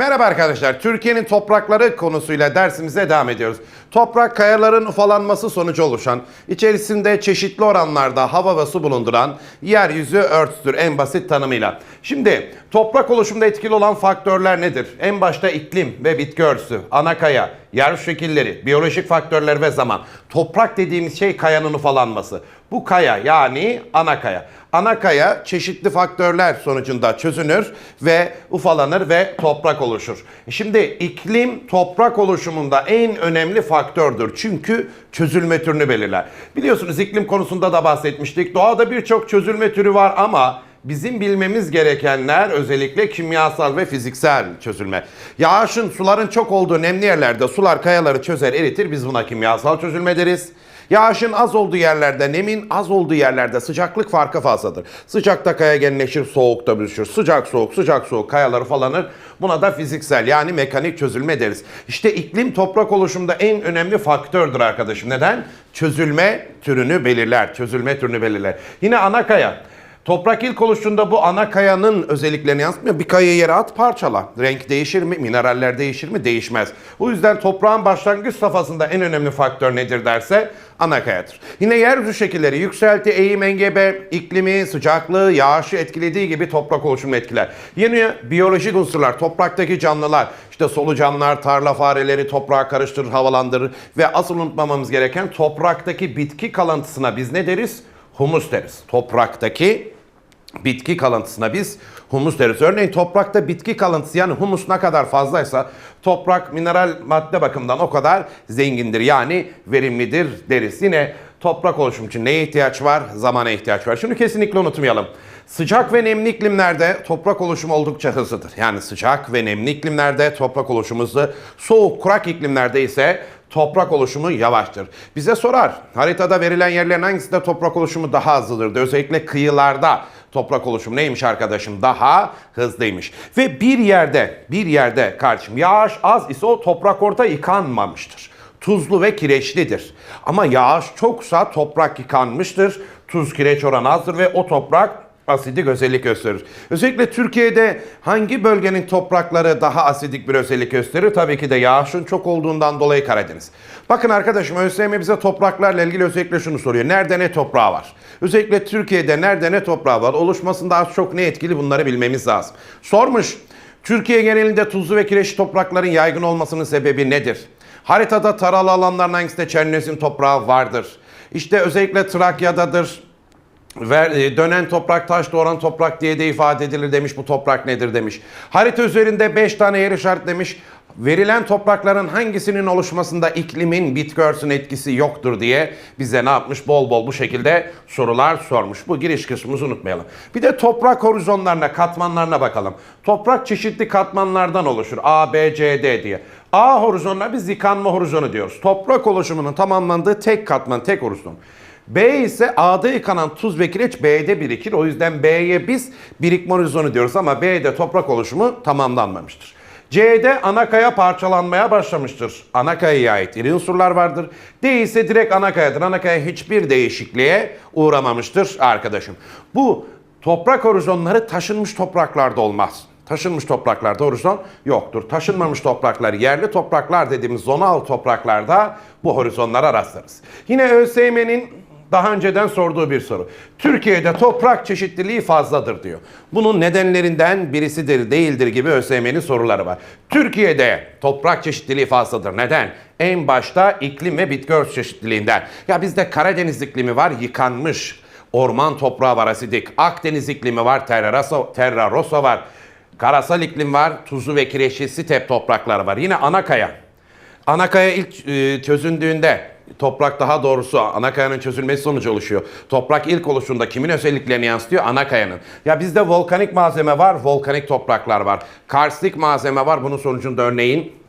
Merhaba arkadaşlar. Türkiye'nin toprakları konusuyla dersimize devam ediyoruz. Toprak kayaların ufalanması sonucu oluşan, içerisinde çeşitli oranlarda hava ve su bulunduran yeryüzü örtüsüdür en basit tanımıyla. Şimdi toprak oluşumunda etkili olan faktörler nedir? En başta iklim ve bitki örtüsü, ana kaya, yer şekilleri, biyolojik faktörler ve zaman. Toprak dediğimiz şey kayanın ufalanması. Bu kaya yani ana kaya. Ana kaya çeşitli faktörler sonucunda çözünür ve ufalanır ve toprak oluşur. Şimdi iklim toprak oluşumunda en önemli faktördür. Çünkü çözülme türünü belirler. Biliyorsunuz iklim konusunda da bahsetmiştik. Doğada birçok çözülme türü var ama bizim bilmemiz gerekenler özellikle kimyasal ve fiziksel çözülme. Yağışın, suların çok olduğu nemli yerlerde sular kayaları çözer, eritir. Biz buna kimyasal çözülme deriz. Yağışın az olduğu yerlerde, nemin az olduğu yerlerde sıcaklık farkı fazladır. Sıcakta kaya genleşir, soğukta büzüşür. Sıcak soğuk, sıcak soğuk kayaları falanır. Buna da fiziksel yani mekanik çözülme deriz. İşte iklim toprak oluşumunda en önemli faktördür arkadaşım. Neden? Çözülme türünü belirler. Çözülme türünü belirler. Yine ana kaya. Toprak ilk oluştuğunda bu ana kayanın özelliklerini yansıtmıyor. Bir kayayı yere at parçala. Renk değişir mi? Mineraller değişir mi? Değişmez. O yüzden toprağın başlangıç safhasında en önemli faktör nedir derse ana kayadır. Yine yeryüzü şekilleri yükselti, eğim, engebe, iklimi, sıcaklığı, yağışı etkilediği gibi toprak oluşumunu etkiler. Yine biyolojik unsurlar, topraktaki canlılar, işte solucanlar, tarla fareleri toprağı karıştırır, havalandırır ve asıl unutmamamız gereken topraktaki bitki kalıntısına biz ne deriz? Humus deriz. Topraktaki bitki kalıntısına biz humus deriz. Örneğin toprakta bitki kalıntısı yani humus ne kadar fazlaysa toprak mineral madde bakımından o kadar zengindir. Yani verimlidir deriz. Yine toprak oluşum için neye ihtiyaç var? Zamana ihtiyaç var. Şunu kesinlikle unutmayalım. Sıcak ve nemli iklimlerde toprak oluşumu oldukça hızlıdır. Yani sıcak ve nemli iklimlerde toprak oluşumu hızlı. Soğuk, kurak iklimlerde ise toprak oluşumu yavaştır. Bize sorar haritada verilen yerlerin hangisinde toprak oluşumu daha hızlıdır? Özellikle kıyılarda toprak oluşumu neymiş arkadaşım? Daha hızlıymış. Ve bir yerde, bir yerde kardeşim yağış az ise o toprak orada yıkanmamıştır. Tuzlu ve kireçlidir. Ama yağış çoksa toprak yıkanmıştır. Tuz kireç oranı azdır ve o toprak asidik özellik gösterir. Özellikle Türkiye'de hangi bölgenin toprakları daha asidik bir özellik gösterir? Tabii ki de yağışın çok olduğundan dolayı Karadeniz. Bakın arkadaşım ÖSYM bize topraklarla ilgili özellikle şunu soruyor. Nerede ne toprağı var? Özellikle Türkiye'de nerede ne toprağı var? Oluşmasında az çok ne etkili bunları bilmemiz lazım. Sormuş. Türkiye genelinde tuzlu ve kireçli toprakların yaygın olmasının sebebi nedir? Haritada taralı alanların hangisinde Çernosin toprağı vardır? İşte özellikle Trakya'dadır, Ver, e, dönen toprak taş doğran toprak diye de ifade edilir demiş bu toprak nedir demiş. Harita üzerinde 5 tane yer işaretlemiş. Verilen toprakların hangisinin oluşmasında iklimin bitki örtüsünün etkisi yoktur diye bize ne yapmış bol bol bu şekilde sorular sormuş. Bu giriş kısmımızı unutmayalım. Bir de toprak horizonlarına katmanlarına bakalım. Toprak çeşitli katmanlardan oluşur. A, B, C, D diye. A horizonuna biz yıkanma horizonu diyoruz. Toprak oluşumunun tamamlandığı tek katman, tek horizon. B ise A'da yıkanan tuz ve kireç B'de birikir. O yüzden B'ye biz birikme horizonu diyoruz ama B'de toprak oluşumu tamamlanmamıştır. C'de ana kaya parçalanmaya başlamıştır. Ana kayaya ait iri unsurlar vardır. D ise direkt ana kayadır. Ana kaya hiçbir değişikliğe uğramamıştır arkadaşım. Bu toprak horizonları taşınmış topraklarda olmaz. Taşınmış topraklarda horizon yoktur. Taşınmamış topraklar, yerli topraklar dediğimiz zonal topraklarda bu horizonlara rastlarız. Yine ÖSYM'nin daha önceden sorduğu bir soru. Türkiye'de toprak çeşitliliği fazladır diyor. Bunun nedenlerinden birisidir değildir gibi ÖSYM'nin soruları var. Türkiye'de toprak çeşitliliği fazladır. Neden? En başta iklim ve bitki örtüsü çeşitliliğinden. Ya bizde Karadeniz iklimi var yıkanmış. Orman toprağı var asidik. Akdeniz iklimi var terra, terra rosa var. Karasal iklim var. Tuzlu ve kireçli step topraklar var. Yine Anakaya. Anakaya ilk e, çözündüğünde toprak daha doğrusu anakayanın çözülmesi sonucu oluşuyor. Toprak ilk oluşunda kimin özelliklerini yansıtıyor? Anakayanın. Ya bizde volkanik malzeme var, volkanik topraklar var. Karstik malzeme var. Bunun sonucunda örneğin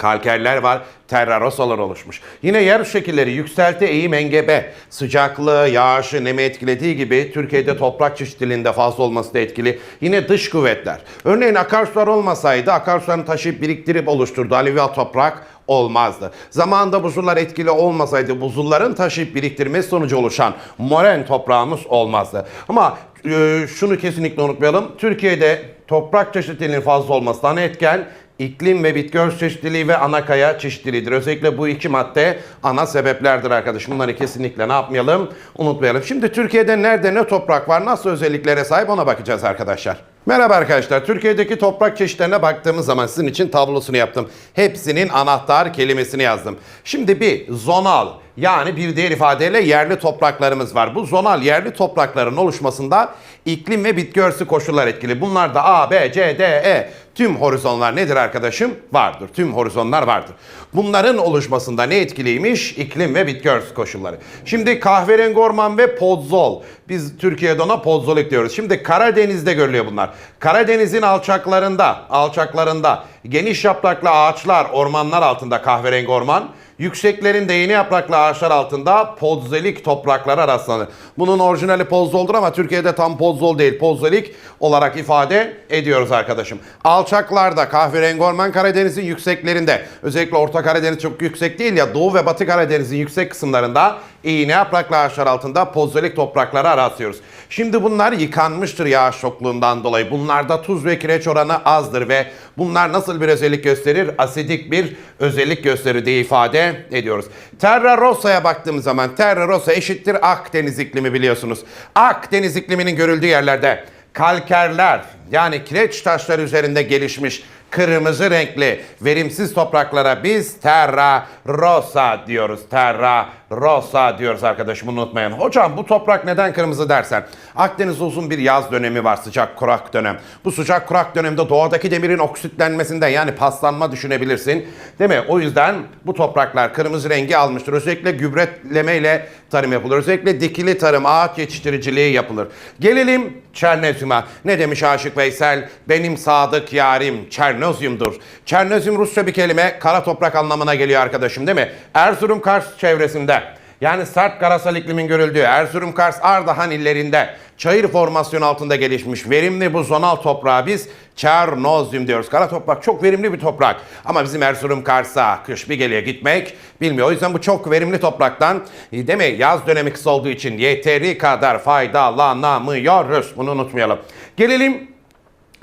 kalkerler var, terrarosalar oluşmuş. Yine yer şekilleri yükselti, eğim, engebe, sıcaklığı, yağışı, nemi etkilediği gibi Türkiye'de toprak çeşitliliğinde fazla olması da etkili. Yine dış kuvvetler. Örneğin akarsular olmasaydı akarsuların taşıyıp biriktirip oluşturduğu alüvyal toprak olmazdı. Zamanında buzullar etkili olmasaydı buzulların taşıyıp biriktirmesi sonucu oluşan moren toprağımız olmazdı. Ama e, şunu kesinlikle unutmayalım. Türkiye'de toprak çeşitliliğinin fazla olması ana etken iklim ve bitki örtüsü çeşitliliği ve ana kaya çeşitliliğidir. Özellikle bu iki madde ana sebeplerdir arkadaşım. Bunları kesinlikle ne yapmayalım? Unutmayalım. Şimdi Türkiye'de nerede ne toprak var, nasıl özelliklere sahip ona bakacağız arkadaşlar. Merhaba arkadaşlar. Türkiye'deki toprak çeşitlerine baktığımız zaman sizin için tablosunu yaptım. Hepsinin anahtar kelimesini yazdım. Şimdi bir zonal yani bir diğer ifadeyle yerli topraklarımız var. Bu zonal yerli toprakların oluşmasında iklim ve bitki örtüsü koşullar etkili. Bunlar da A, B, C, D, E. Tüm horizonlar nedir arkadaşım? Vardır. Tüm horizonlar vardır. Bunların oluşmasında ne etkiliymiş? İklim ve bitki örtüsü koşulları. Şimdi kahverengi orman ve podzol. Biz Türkiye'de ona podzolik diyoruz. Şimdi Karadeniz'de görülüyor bunlar. Karadeniz'in alçaklarında, alçaklarında geniş yapraklı ağaçlar, ormanlar altında kahverengi orman, Yükseklerinde yeni yapraklı ağaçlar altında podzelik topraklara rastlanır. Bunun orijinali pozzoldur ama Türkiye'de tam pozzol değil, pozzelik olarak ifade ediyoruz arkadaşım. Alçaklarda kahverengi orman Karadeniz'in yükseklerinde, özellikle Orta Karadeniz çok yüksek değil ya Doğu ve Batı Karadeniz'in yüksek kısımlarında iğne yapraklı ağaçlar altında pozzelik topraklara rastlıyoruz. Şimdi bunlar yıkanmıştır yağış çokluğundan dolayı. Bunlarda tuz ve kireç oranı azdır ve bunlar nasıl bir özellik gösterir? Asidik bir özellik gösterir diye ifade ediyoruz. Terra Rossa'ya baktığımız zaman Terra Rossa eşittir Akdeniz iklimi biliyorsunuz. Akdeniz ikliminin görüldüğü yerlerde kalkerler yani kireç taşları üzerinde gelişmiş kırmızı renkli verimsiz topraklara biz terra rosa diyoruz. Terra rosa diyoruz arkadaşım unutmayın. Hocam bu toprak neden kırmızı dersen. Akdeniz'de uzun bir yaz dönemi var sıcak kurak dönem. Bu sıcak kurak dönemde doğadaki demirin oksitlenmesinden yani paslanma düşünebilirsin. Değil mi? O yüzden bu topraklar kırmızı rengi almıştır. Özellikle gübretleme ile tarım yapılır. Özellikle dikili tarım, ağaç yetiştiriciliği yapılır. Gelelim Çernezyum'a. Ne demiş Aşık Veysel? Benim sadık yarim Çernozyum'dur. Çernozyum Rusça bir kelime kara toprak anlamına geliyor arkadaşım değil mi? Erzurum Kars çevresinde yani sert karasal iklimin görüldüğü Erzurum Kars Ardahan illerinde çayır formasyon altında gelişmiş verimli bu zonal toprağa biz Çernozyum diyoruz. Kara toprak çok verimli bir toprak. Ama bizim Erzurum Kars'a kış bir geliyor gitmek bilmiyor. O yüzden bu çok verimli topraktan e, değil mi? Yaz dönemi kısa olduğu için yeteri kadar faydalanamıyoruz. Bunu unutmayalım. Gelelim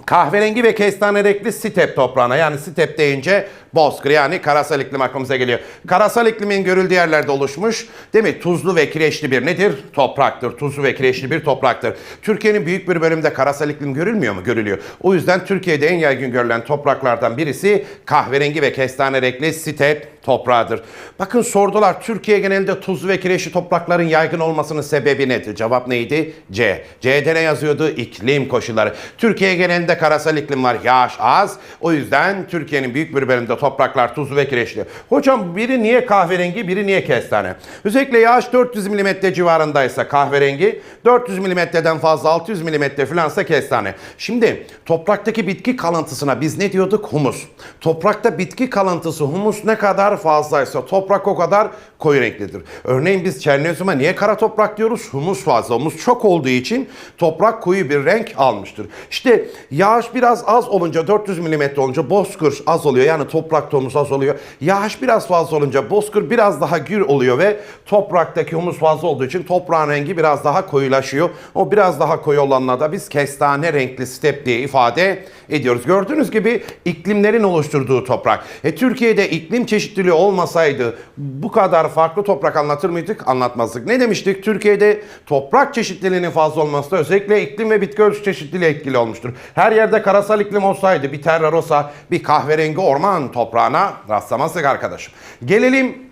kahverengi ve kestane renkli step toprağına yani step deyince bozkır yani karasal iklim aklımıza geliyor. Karasal iklimin görüldüğü yerlerde oluşmuş değil mi? Tuzlu ve kireçli bir nedir? Topraktır. Tuzlu ve kireçli bir topraktır. Türkiye'nin büyük bir bölümünde karasal iklim görülmüyor mu? Görülüyor. O yüzden Türkiye'de en yaygın görülen topraklardan birisi kahverengi ve kestane renkli step toprağıdır. Bakın sordular Türkiye genelinde tuzlu ve kireçli toprakların yaygın olmasının sebebi nedir? Cevap neydi? C. C'de ne yazıyordu? İklim koşulları. Türkiye genelinde karasal iklim var. Yağış az. O yüzden Türkiye'nin büyük bir bölümünde topraklar tuzlu ve kireçli. Hocam biri niye kahverengi, biri niye kestane? Özellikle yağış 400 mm civarındaysa kahverengi, 400 mm'den fazla 600 mm falansa kestane. Şimdi topraktaki bitki kalıntısına biz ne diyorduk? Humus. Toprakta bitki kalıntısı humus ne kadar fazlaysa toprak o kadar koyu renklidir. Örneğin biz Çernozyum'a niye kara toprak diyoruz? Humus fazla. Humus çok olduğu için toprak koyu bir renk almıştır. İşte yağış biraz az olunca 400 mm olunca bozkır az oluyor. Yani toprak humus az oluyor. Yağış biraz fazla olunca bozkır biraz daha gür oluyor ve topraktaki humus fazla olduğu için toprağın rengi biraz daha koyulaşıyor. O biraz daha koyu olanla da biz kestane renkli step diye ifade ediyoruz. Gördüğünüz gibi iklimlerin oluşturduğu toprak. E, Türkiye'de iklim çeşitliliği olmasaydı bu kadar farklı toprak anlatır mıydık? Anlatmazdık. Ne demiştik? Türkiye'de toprak çeşitliliğinin fazla olması da özellikle iklim ve bitki örtüsü çeşitliliği etkili olmuştur. Her yerde karasal iklim olsaydı bir terra rosa, bir kahverengi orman toprağına rastlamazdık arkadaşım. Gelelim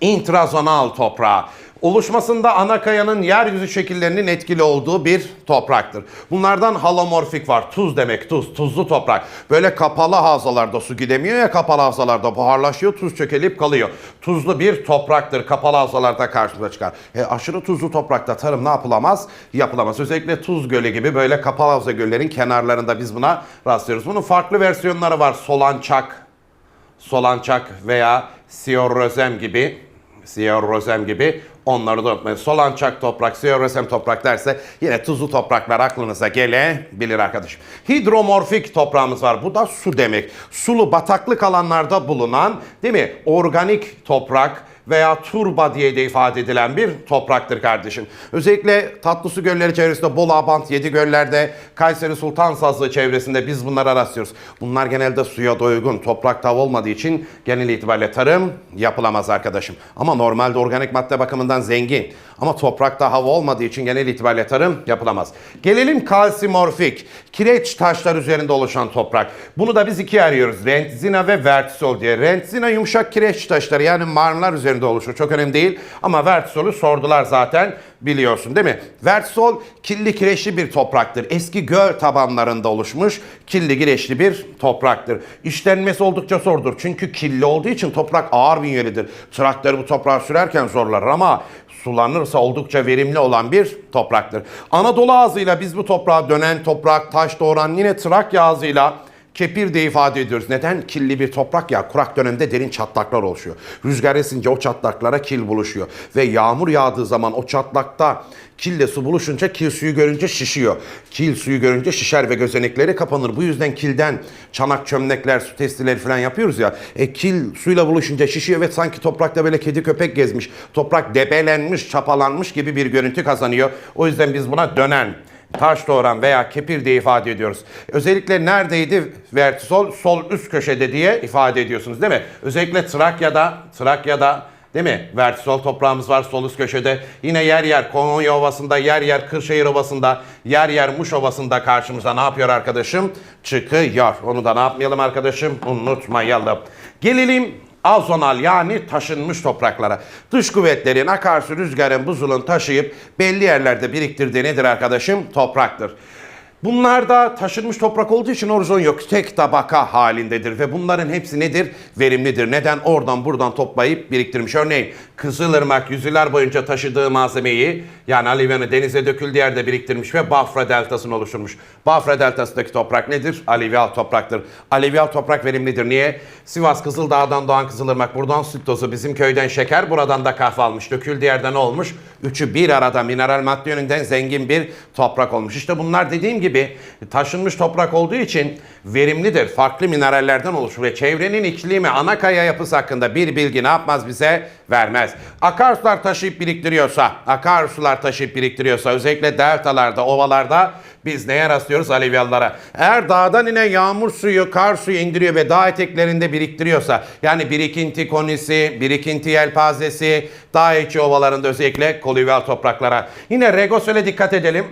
intrazonal toprağa. Oluşmasında ana kayanın yeryüzü şekillerinin etkili olduğu bir topraktır. Bunlardan halomorfik var. Tuz demek tuz. Tuzlu toprak. Böyle kapalı havzalarda su gidemiyor ya kapalı havzalarda buharlaşıyor. Tuz çökelip kalıyor. Tuzlu bir topraktır. Kapalı havzalarda karşımıza çıkar. E, aşırı tuzlu toprakta tarım ne yapılamaz? Yapılamaz. Özellikle Tuz Gölü gibi böyle kapalı havza göllerin kenarlarında biz buna rastlıyoruz. Bunun farklı versiyonları var. Solançak, solançak veya siyorrozem gibi siyorrozem gibi onları da unutmayın. Solançak toprak, siyorrozem toprak derse yine tuzlu topraklar aklınıza gelebilir arkadaşım. Hidromorfik toprağımız var. Bu da su demek. Sulu bataklık alanlarda bulunan değil mi? Organik toprak veya turba diye de ifade edilen bir topraktır kardeşim. Özellikle tatlı su gölleri çevresinde Bolu Abant, Yedi Göller'de, Kayseri Sultan Sazlı çevresinde biz bunlara rastlıyoruz. Bunlar genelde suya doygun, toprak tav olmadığı için genel itibariyle tarım yapılamaz arkadaşım. Ama normalde organik madde bakımından zengin. Ama toprakta hava olmadığı için genel itibariyle tarım yapılamaz. Gelelim kalsimorfik, kireç taşlar üzerinde oluşan toprak. Bunu da biz ikiye ayırıyoruz. Rentzina ve vertisol diye. Rentzina yumuşak kireç taşları yani marnlar üzerinde oluşur. Çok önemli değil. Ama vertisolü sordular zaten biliyorsun değil mi? Vertisol killi kireçli bir topraktır. Eski göl tabanlarında oluşmuş killi kireçli bir topraktır. İşlenmesi oldukça zordur. Çünkü killi olduğu için toprak ağır bünyelidir. Traktörü bu toprağa sürerken zorlar ama sulanırsa oldukça verimli olan bir topraktır. Anadolu ağzıyla biz bu toprağa dönen toprak, taş doğuran yine Trakya ağzıyla Kepir de ifade ediyoruz. Neden? Killi bir toprak ya kurak dönemde derin çatlaklar oluşuyor. Rüzgar esince o çatlaklara kil buluşuyor. Ve yağmur yağdığı zaman o çatlakta kille su buluşunca kil suyu görünce şişiyor. Kil suyu görünce şişer ve gözenekleri kapanır. Bu yüzden kilden çanak çömlekler, su testileri falan yapıyoruz ya. E, kil suyla buluşunca şişiyor ve sanki toprakta böyle kedi köpek gezmiş. Toprak debelenmiş, çapalanmış gibi bir görüntü kazanıyor. O yüzden biz buna dönen taş doğuran veya kepir diye ifade ediyoruz. Özellikle neredeydi vertisol? Sol üst köşede diye ifade ediyorsunuz değil mi? Özellikle Trakya'da, Trakya'da değil mi? Vertisol toprağımız var sol üst köşede. Yine yer yer Konya Ovası'nda, yer yer Kırşehir Ovası'nda, yer yer Muş Ovası'nda karşımıza ne yapıyor arkadaşım? Çıkıyor. Onu da ne yapmayalım arkadaşım? Unutmayalım. Gelelim azonal yani taşınmış topraklara. Dış kuvvetlerin, akarsu, rüzgarın, buzulun taşıyıp belli yerlerde biriktirdiği nedir arkadaşım? Topraktır. Bunlar da taşınmış toprak olduğu için orizon yok. Tek tabaka halindedir ve bunların hepsi nedir? Verimlidir. Neden? Oradan buradan toplayıp biriktirmiş. Örneğin Kızılırmak yüzyıllar boyunca taşıdığı malzemeyi yani alüvyonu denize döküldüğü yerde biriktirmiş ve Bafra deltasını oluşturmuş. Bafra deltasındaki toprak nedir? Alüvyal topraktır. Alüvyal toprak verimlidir. Niye? Sivas Kızıldağ'dan doğan Kızılırmak buradan süt tozu bizim köyden şeker buradan da kahve almış. Döküldüğü yerde ne olmuş? Üçü bir arada mineral madde yönünden zengin bir toprak olmuş. İşte bunlar dediğim gibi taşınmış toprak olduğu için verimlidir. Farklı minerallerden oluşur ve çevrenin iklimi ana kaya yapısı hakkında bir bilgi ne yapmaz bize? Vermez. Akarsular taşıyıp biriktiriyorsa, akarsular taşıyıp biriktiriyorsa özellikle deltalarda, ovalarda biz neye rastlıyoruz? Alevyalılara. Eğer dağdan inen yağmur suyu, kar suyu indiriyor ve dağ eteklerinde biriktiriyorsa yani birikinti konisi, birikinti yelpazesi, dağ içi ovalarında özellikle kolüvyal topraklara. Yine regosöle dikkat edelim.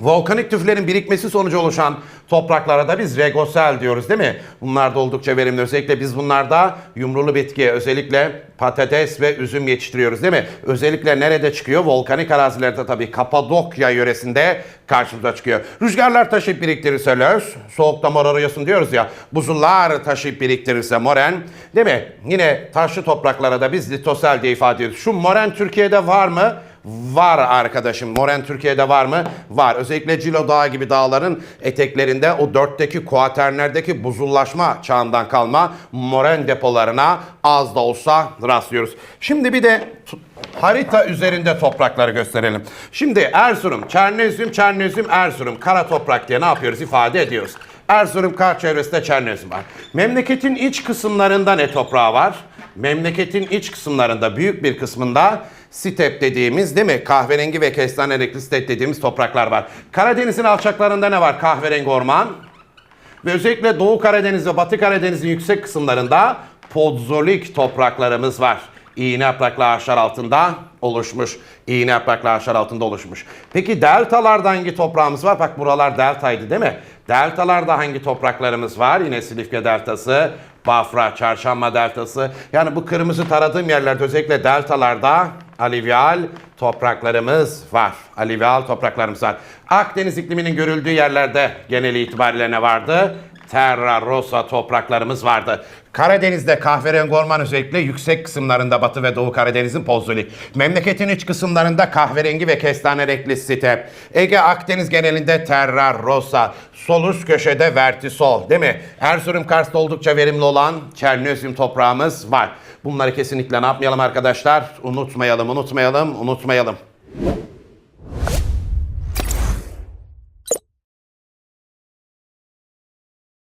Volkanik tüflerin birikmesi sonucu oluşan topraklara da biz regosel diyoruz değil mi? Bunlar da oldukça verimli. Özellikle biz bunlarda yumrulu bitki, özellikle patates ve üzüm yetiştiriyoruz değil mi? Özellikle nerede çıkıyor? Volkanik arazilerde tabii Kapadokya yöresinde karşımıza çıkıyor. Rüzgarlar taşıyıp biriktirirse löz, soğukta morarıyorsun diyoruz ya. Buzullar taşıyıp biriktirirse moren, değil mi? Yine taşlı topraklara da biz litosel diye ifade ediyoruz. Şu moren Türkiye'de var mı? Var arkadaşım. Moren Türkiye'de var mı? Var. Özellikle Cilo Dağı gibi dağların eteklerinde o dörtteki kuaternlerdeki buzullaşma çağından kalma moren depolarına az da olsa rastlıyoruz. Şimdi bir de harita üzerinde toprakları gösterelim. Şimdi Erzurum, Çernezyum, Çernezyum, Erzurum, kara toprak diye ne yapıyoruz? ifade ediyoruz. Erzurum kar çevresinde Çernezyum var. Memleketin iç kısımlarında ne toprağı var? Memleketin iç kısımlarında büyük bir kısmında step dediğimiz değil mi? Kahverengi ve kestane renkli step dediğimiz topraklar var. Karadeniz'in alçaklarında ne var? Kahverengi orman. Ve özellikle Doğu Karadeniz ve Batı Karadeniz'in yüksek kısımlarında podzolik topraklarımız var. İğne yapraklı ağaçlar altında oluşmuş. İğne yapraklı ağaçlar altında oluşmuş. Peki deltalarda hangi toprağımız var? Bak buralar deltaydı değil mi? Deltalarda hangi topraklarımız var? Yine Silifke deltası, Bafra, Çarşamba deltası. Yani bu kırmızı taradığım yerlerde özellikle deltalarda alüvyal topraklarımız var. Alüvyal topraklarımız var. Akdeniz ikliminin görüldüğü yerlerde genel itibariyle ne vardı? Terra Rosa topraklarımız vardı. Karadeniz'de kahverengi orman özellikle yüksek kısımlarında Batı ve Doğu Karadeniz'in pozolik. Memleketin iç kısımlarında kahverengi ve kestane renkli step. Ege Akdeniz genelinde Terra Rosa. Sol üst köşede Vertisol değil mi? Erzurum Kars'ta oldukça verimli olan Çernozyum toprağımız var. Bunları kesinlikle ne yapmayalım arkadaşlar? Unutmayalım, unutmayalım, unutmayalım.